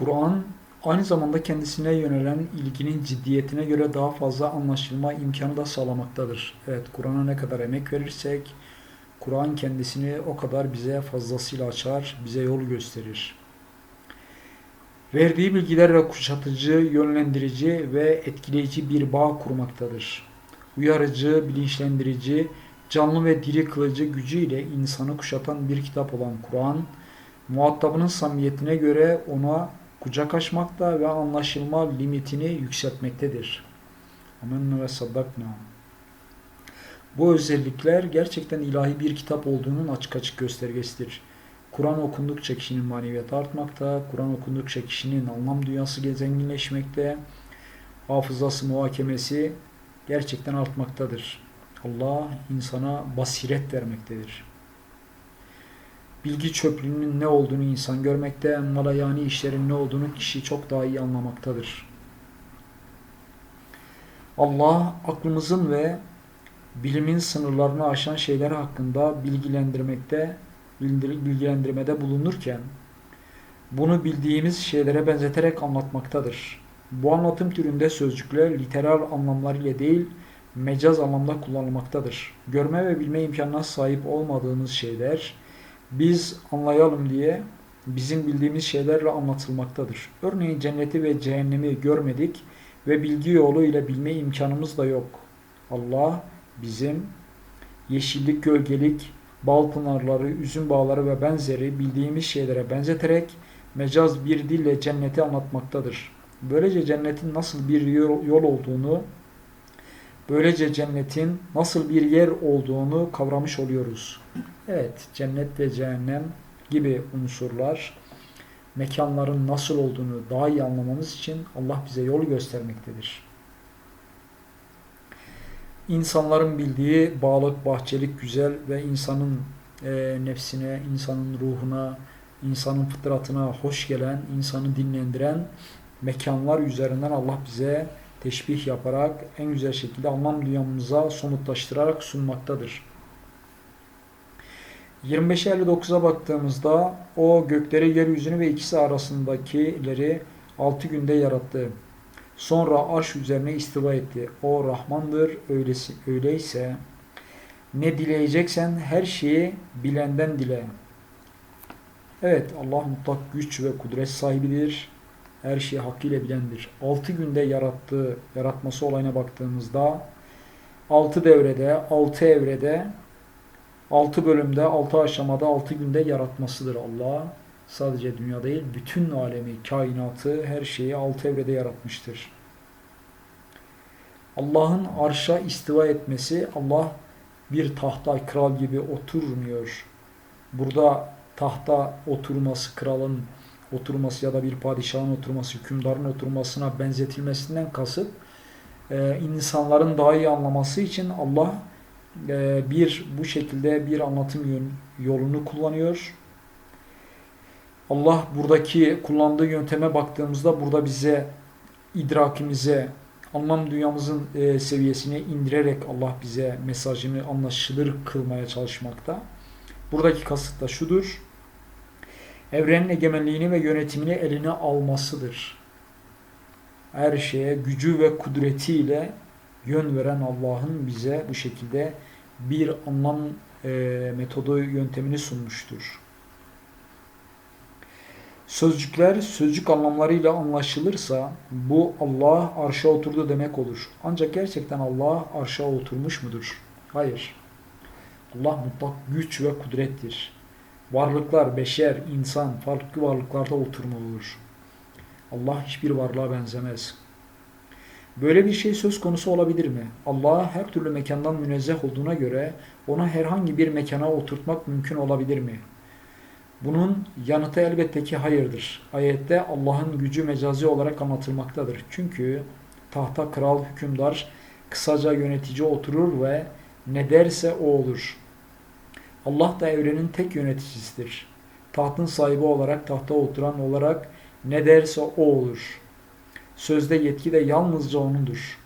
Kur'an aynı zamanda kendisine yönelen ilginin ciddiyetine göre daha fazla anlaşılma imkanı da sağlamaktadır. Evet, Kur'an'a ne kadar emek verirsek, Kur'an kendisini o kadar bize fazlasıyla açar, bize yol gösterir. Verdiği bilgilerle kuşatıcı, yönlendirici ve etkileyici bir bağ kurmaktadır. Uyarıcı, bilinçlendirici, canlı ve diri kılıcı gücüyle insanı kuşatan bir kitap olan Kur'an, muhatabının samimiyetine göre ona kucak açmakta ve anlaşılma limitini yükseltmektedir. Amenna ve saddakna. Bu özellikler gerçekten ilahi bir kitap olduğunun açık açık göstergesidir. Kur'an okundukça kişinin maneviyatı artmakta, Kur'an okundukça kişinin anlam dünyası zenginleşmekte, hafızası, muhakemesi gerçekten artmaktadır. Allah insana basiret vermektedir. Bilgi çöplüğünün ne olduğunu insan görmekte, malayani işlerin ne olduğunu kişi çok daha iyi anlamaktadır. Allah aklımızın ve bilimin sınırlarını aşan şeyler hakkında bilgilendirmekte, bilgilendirmede bulunurken bunu bildiğimiz şeylere benzeterek anlatmaktadır. Bu anlatım türünde sözcükler literal anlamlar ile değil, mecaz anlamda kullanılmaktadır. Görme ve bilme imkanına sahip olmadığımız şeyler biz anlayalım diye bizim bildiğimiz şeylerle anlatılmaktadır. Örneğin cenneti ve cehennemi görmedik ve bilgi yolu ile bilme imkanımız da yok. Allah bizim yeşillik, gölgelik, bal pınarları, üzüm bağları ve benzeri bildiğimiz şeylere benzeterek mecaz bir dille cenneti anlatmaktadır. Böylece cennetin nasıl bir yol olduğunu, böylece cennetin nasıl bir yer olduğunu kavramış oluyoruz. Evet, cennet ve cehennem gibi unsurlar mekanların nasıl olduğunu daha iyi anlamamız için Allah bize yol göstermektedir. İnsanların bildiği bağlık, bahçelik, güzel ve insanın e, nefsine, insanın ruhuna, insanın fıtratına hoş gelen, insanı dinlendiren mekanlar üzerinden Allah bize teşbih yaparak en güzel şekilde anlam dünyamıza somutlaştırarak sunmaktadır. 25'e 59'a baktığımızda o gökleri, yeryüzünü ve ikisi arasındakileri 6 günde yarattı. Sonra arş üzerine istiva etti. O Rahmandır. Öylesi, öyleyse ne dileyeceksen her şeyi bilenden dile. Evet Allah mutlak güç ve kudret sahibidir. Her şeyi hakkıyla bilendir. 6 günde yarattığı, yaratması olayına baktığımızda 6 devrede, 6 evrede 6 bölümde, 6 aşamada, 6 günde yaratmasıdır Allah. Sadece dünya değil, bütün alemi, kainatı, her şeyi 6 evrede yaratmıştır. Allah'ın arşa istiva etmesi, Allah bir tahta kral gibi oturmuyor. Burada tahta oturması, kralın oturması ya da bir padişahın oturması, hükümdarın oturmasına benzetilmesinden kasıt, insanların daha iyi anlaması için Allah bir bu şekilde bir anlatım yolunu kullanıyor. Allah buradaki kullandığı yönteme baktığımızda burada bize idrakimize, anlam dünyamızın seviyesine indirerek Allah bize mesajını anlaşılır kılmaya çalışmakta. Buradaki kasıt da şudur. Evrenin egemenliğini ve yönetimini eline almasıdır. Her şeye gücü ve kudretiyle yön veren Allah'ın bize bu şekilde bir anlam e, metodu yöntemini sunmuştur. Sözcükler sözcük anlamlarıyla anlaşılırsa bu Allah arşa oturdu demek olur. Ancak gerçekten Allah arşa oturmuş mudur? Hayır. Allah mutlak güç ve kudrettir. Varlıklar, beşer, insan, farklı varlıklarda oturmalıdır. Allah hiçbir varlığa benzemez. Böyle bir şey söz konusu olabilir mi? Allah her türlü mekandan münezzeh olduğuna göre ona herhangi bir mekana oturtmak mümkün olabilir mi? Bunun yanıtı elbette ki hayırdır. Ayette Allah'ın gücü mecazi olarak anlatılmaktadır. Çünkü tahta kral, hükümdar, kısaca yönetici oturur ve ne derse o olur. Allah da evrenin tek yöneticisidir. Tahtın sahibi olarak tahta oturan olarak ne derse o olur. Sözde yetki de yalnızca O'nundur.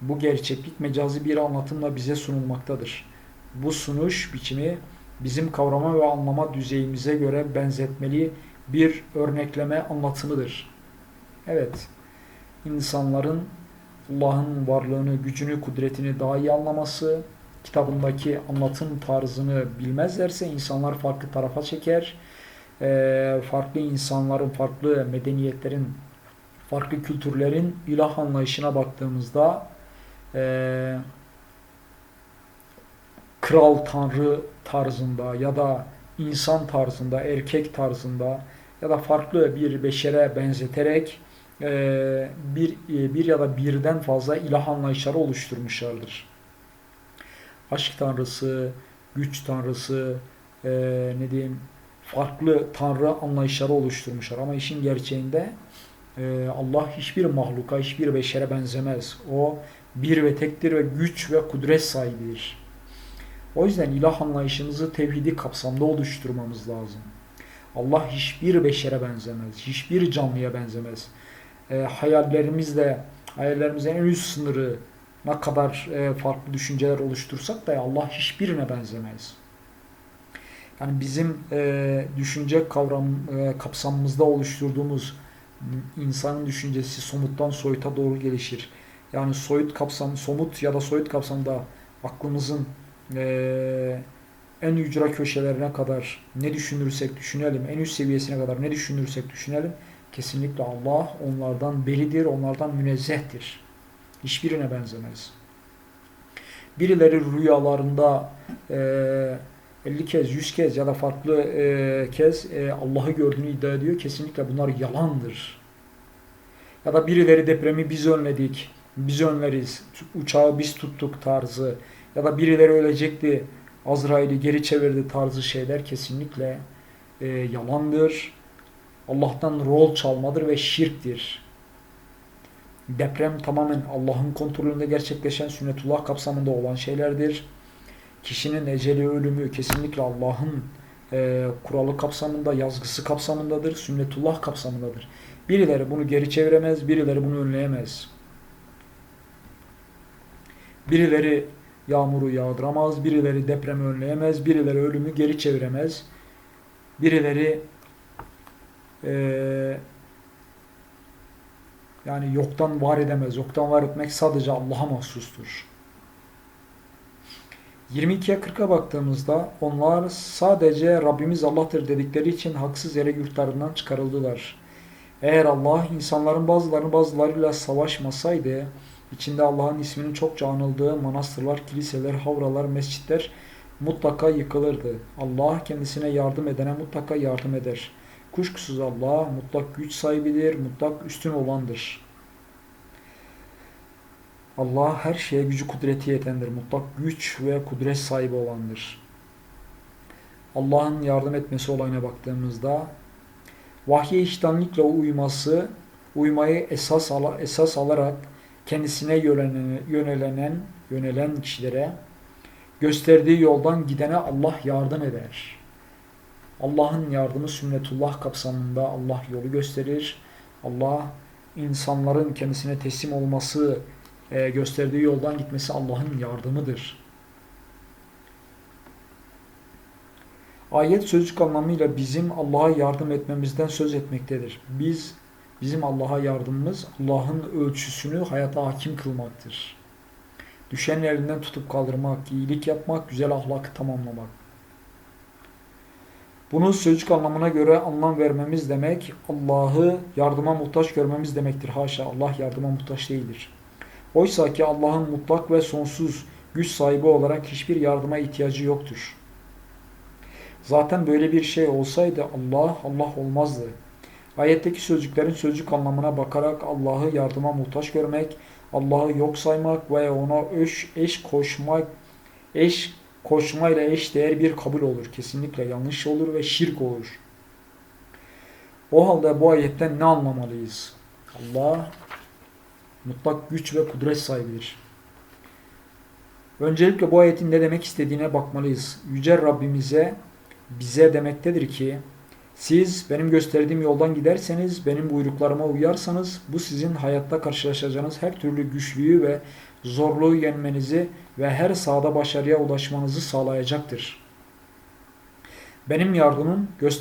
Bu gerçeklik mecazi bir anlatımla bize sunulmaktadır. Bu sunuş biçimi bizim kavrama ve anlama düzeyimize göre benzetmeli bir örnekleme anlatımıdır. Evet, insanların Allah'ın varlığını, gücünü, kudretini daha iyi anlaması, kitabındaki anlatım tarzını bilmezlerse insanlar farklı tarafa çeker. Ee, farklı insanların, farklı medeniyetlerin, farklı kültürlerin ilah anlayışına baktığımızda ee, kral tanrı tarzında ya da insan tarzında, erkek tarzında ya da farklı bir beşere benzeterek e, bir e, bir ya da birden fazla ilah anlayışları oluşturmuşlardır. Aşk tanrısı, güç tanrısı, e, ne diyeyim farklı tanrı anlayışları oluşturmuşlar. Ama işin gerçeğinde e, Allah hiçbir mahluka, hiçbir beşere benzemez. O bir ve tektir ve güç ve kudret sahibidir. O yüzden ilah anlayışımızı tevhidi kapsamda oluşturmamız lazım. Allah hiçbir beşere benzemez, hiçbir canlıya benzemez. E, hayallerimizle, hayallerimizin en üst sınırı ne kadar e, farklı düşünceler oluştursak da Allah hiçbirine benzemez. Yani bizim e, düşünce kavram e, kapsamımızda oluşturduğumuz insanın düşüncesi somuttan soyuta doğru gelişir. Yani soyut kapsam, somut ya da soyut kapsamda aklımızın en ücra köşelerine kadar ne düşünürsek düşünelim, en üst seviyesine kadar ne düşünürsek düşünelim, kesinlikle Allah onlardan beridir, onlardan münezzehtir. Hiçbirine benzemez. Birileri rüyalarında e, 50 kez, 100 kez ya da farklı e, kez e, Allah'ı gördüğünü iddia ediyor. Kesinlikle bunlar yalandır. Ya da birileri depremi biz önledik, biz önleriz, uçağı biz tuttuk tarzı ya da birileri ölecekti, Azrail'i geri çevirdi tarzı şeyler kesinlikle e, yalandır. Allah'tan rol çalmadır ve şirktir. Deprem tamamen Allah'ın kontrolünde gerçekleşen sünnetullah kapsamında olan şeylerdir. Kişinin eceli ölümü kesinlikle Allah'ın e, kuralı kapsamında, yazgısı kapsamındadır, sünnetullah kapsamındadır. Birileri bunu geri çeviremez, birileri bunu önleyemez. Birileri yağmuru yağdıramaz, birileri depremi önleyemez, birileri ölümü geri çeviremez, birileri e, yani yoktan var edemez. Yoktan var etmek sadece Allah'a mahsustur. 22'ye 40'a baktığımızda onlar sadece Rabbimiz Allah'tır dedikleri için haksız yere yurtlarından çıkarıldılar. Eğer Allah insanların bazılarını bazılarıyla savaşmasaydı, içinde Allah'ın isminin çokça anıldığı manastırlar, kiliseler, havralar, mescitler mutlaka yıkılırdı. Allah kendisine yardım edene mutlaka yardım eder. Kuşkusuz Allah mutlak güç sahibidir, mutlak üstün olandır. Allah her şeye gücü kudreti yetendir. Mutlak güç ve kudret sahibi olandır. Allah'ın yardım etmesi olayına baktığımızda vahye iştenlikle uyması, uymayı esas, ala, esas alarak kendisine yönelen, yönelenen, yönelen kişilere gösterdiği yoldan gidene Allah yardım eder. Allah'ın yardımı sünnetullah kapsamında Allah yolu gösterir. Allah insanların kendisine teslim olması, e, gösterdiği yoldan gitmesi Allah'ın yardımıdır. Ayet sözcük anlamıyla bizim Allah'a yardım etmemizden söz etmektedir. Biz bizim Allah'a yardımımız Allah'ın ölçüsünü hayata hakim kılmaktır. Düşen elinden tutup kaldırmak, iyilik yapmak, güzel ahlakı tamamlamak. Bunu sözcük anlamına göre anlam vermemiz demek Allah'ı yardıma muhtaç görmemiz demektir. Haşa Allah yardıma muhtaç değildir. Oysa ki Allah'ın mutlak ve sonsuz güç sahibi olarak hiçbir yardıma ihtiyacı yoktur. Zaten böyle bir şey olsaydı Allah Allah olmazdı. Ayetteki sözcüklerin sözcük anlamına bakarak Allah'ı yardıma muhtaç görmek, Allah'ı yok saymak ve ona eş, eş koşmak, eş koşmayla eş değer bir kabul olur. Kesinlikle yanlış olur ve şirk olur. O halde bu ayetten ne anlamalıyız? Allah mutlak güç ve kudret sahibidir. Öncelikle bu ayetin ne demek istediğine bakmalıyız. Yüce Rabbimize bize demektedir ki siz benim gösterdiğim yoldan giderseniz, benim buyruklarıma uyarsanız bu sizin hayatta karşılaşacağınız her türlü güçlüğü ve zorluğu yenmenizi ve her sahada başarıya ulaşmanızı sağlayacaktır. Benim yardımım göster